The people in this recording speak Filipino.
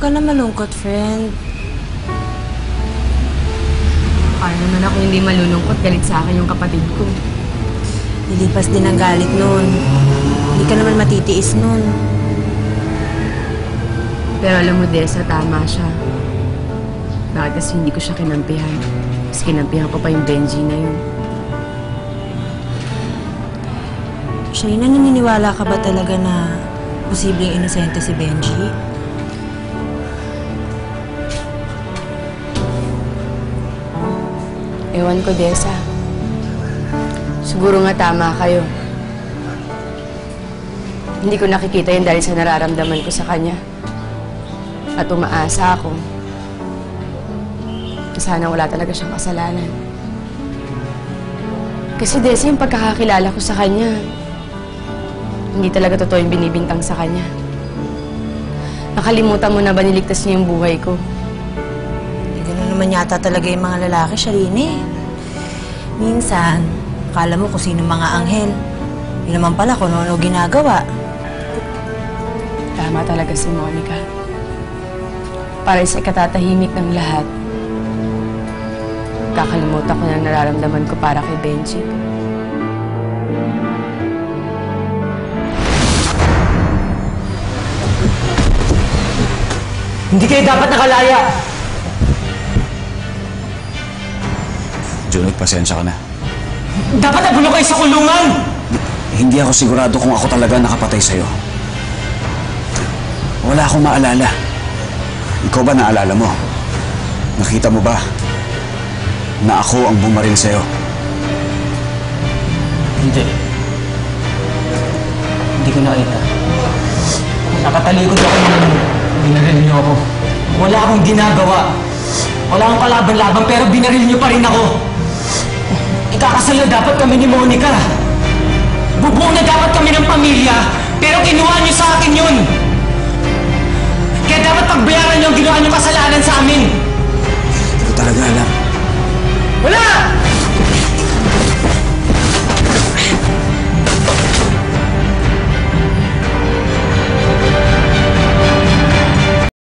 Ka na malungkot, friend. Paano naman ako hindi malulungkot galit sa akin yung kapatid ko? Nilipas din ang galit nun. Hindi ka naman matitiis nun. Pero alam mo, Desa, tama siya. Bakit kasi hindi ko siya kinampihan? Mas kinampihan ko pa yung Benji na yun. Sharina, naniniwala ka ba talaga na posibleng inosente si Benji? Ewan ko, Desa. Siguro nga tama kayo. Hindi ko nakikita yun dahil sa nararamdaman ko sa kanya. At umaasa ako. na Sana wala talaga siyang kasalanan. Kasi Desa, yung pagkakakilala ko sa kanya, hindi talaga totoo yung binibintang sa kanya. Nakalimutan mo na ba niligtas niya yung buhay ko? Naman yata talaga yung mga lalaki, Sharine. Minsan, akala mo kung sino mga anghel. Yun naman pala kung ano ginagawa. Tama talaga si Monica. Para sa katatahimik ng lahat, kakalimutan ko na ang nararamdaman ko para kay Benji. Hindi kayo dapat nakalaya! Junot, pasensya ka na. Dapat nabulok kayo sa kulungan! Hindi ako sigurado kung ako talaga nakapatay sa'yo. Wala akong maalala. Ikaw ba naalala mo? Nakita mo ba na ako ang bumaril sa'yo? Hindi. Hindi ko nakita. Nakatalikod ako nung binaril niyo ako. Wala akong ginagawa. Wala akong kalaban-laban pero binaril niyo pa rin ako. Ikakasal na dapat kami ni Monica. Bubuo na dapat kami ng pamilya pero